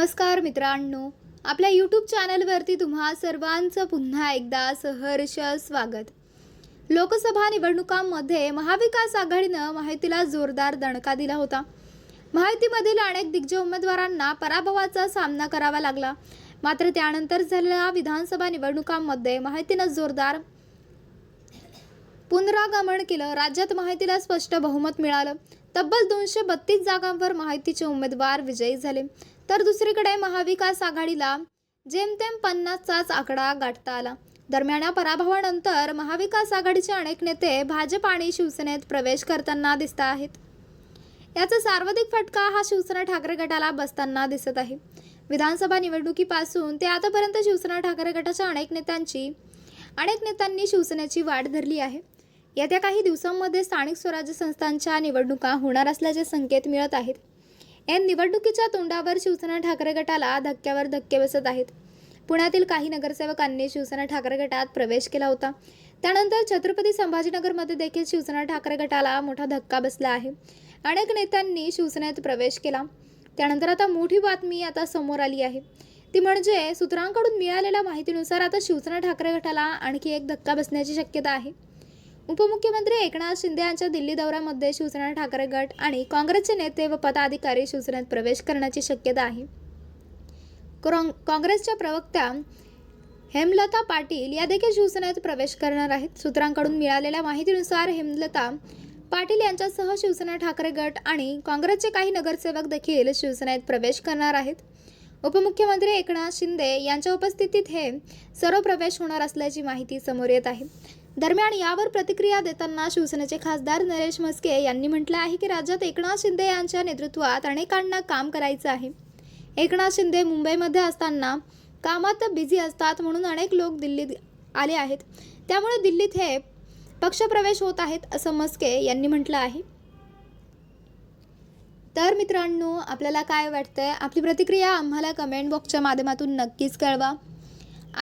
नमस्कार मित्रांनो. आपल्या यूट्यूब चॅनलवरती तुम्हा सर्वांचं पुन्हा एकदा सहर्ष स्वागत. लोकसभा निवडणुकांमध्ये महाविकास आघाडीनं माहितीला जोरदार दणका दिला होता. माहितीमधील अनेक दिग्गज उमेदवारांना पराभवाचा सामना करावा लागला. मात्र त्यानंतर झालेल्या विधानसभा निवडणुकांमध्ये माहितीनं जोरदार पुनरागमन केलं. राज्यात माहितीला स्पष्ट बहुमत मिळालं. तब्बल दोनशे बत्तीस जागांवर माहितीचे उमेदवार विजयी झाले. तर दुसरीकडे महाविकास आघाडीला जेमतेम पन्नासचाच आकडा गाठता आला. दरम्यान या पराभवानंतर महाविकास आघाडीचे अनेक नेते भाजप आणि शिवसेनेत प्रवेश करताना दिसत आहेत. याचा सर्वाधिक फटका हा शिवसेना ठाकरे गटाला बसताना दिसत आहे. विधानसभा निवडणुकीपासून ते आतापर्यंत शिवसेना ठाकरे गटाच्या अनेक नेत्यांची अनेक नेत्यांनी शिवसेनेची वाट धरली आहे. येत्या काही दिवसांमध्ये स्थानिक स्वराज्य संस्थांच्या निवडणुका होणार असल्याचे संकेत मिळत आहेत. या निवडणुकीच्या तोंडावर शिवसेना ठाकरे गटाला धक्क्यावर धक्के बसत आहेत. पुण्यातील काही नगरसेवकांनी शिवसेना ठाकरे गटात प्रवेश केला होता. त्यानंतर छत्रपती संभाजीनगरमध्ये देखील शिवसेना ठाकरे गटाला मोठा धक्का बसला आहे. अनेक नेत्यांनी शिवसेनेत प्रवेश केला. त्यानंतर आता मोठी बातमी आता समोर आली आहे. ती म्हणजे सूत्रांकडून मिळालेल्या माहितीनुसार आता शिवसेना ठाकरे गटाला आणखी एक धक्का बसण्याची शक्यता आहे. उपमुख्यमंत्री एकनाथ शिंदे यांच्या दिल्ली दौऱ्यामध्ये शिवसेना ठाकरे गट आणि काँग्रेसचे नेते व पदाधिकारी शिवसेनेत प्रवेश करण्याची शक्यता आहे. काँग्रेसच्या प्रवक्त्या हेमलता पाटील या देखील शिवसेनेत प्रवेश करणार आहेत. सूत्रांकडून मिळालेल्या माहितीनुसार हेमलता पाटील यांच्यासह शिवसेना ठाकरे गट आणि काँग्रेसचे काही नगरसेवक देखील शिवसेनेत प्रवेश करणार आहेत. उपमुख्यमंत्री एकनाथ शिंदे यांच्या उपस्थितीत हे सर्व प्रवेश होणार असल्याची माहिती समोर येत आहे. दरम्यान यावर प्रतिक्रिया देताना शिवसेनेचे खासदार नरेश म्हस्के यांनी म्हटलं आहे की राज्यात एकनाथ शिंदे यांच्या नेतृत्वात अनेकांना काम करायचं आहे. एकनाथ शिंदे मुंबईमध्ये असताना कामात बिझी असतात म्हणून अनेक लोक दिल्लीत आले आहेत. त्यामुळे दिल्लीत हे पक्षप्रवेश होत आहेत असं मस्के यांनी म्हटलं आहे. तर मित्रांनो आपल्याला काय वाटतंय? आपली प्रतिक्रिया आम्हाला कमेंट बॉक्सच्या माध्यमातून नक्कीच कळवा.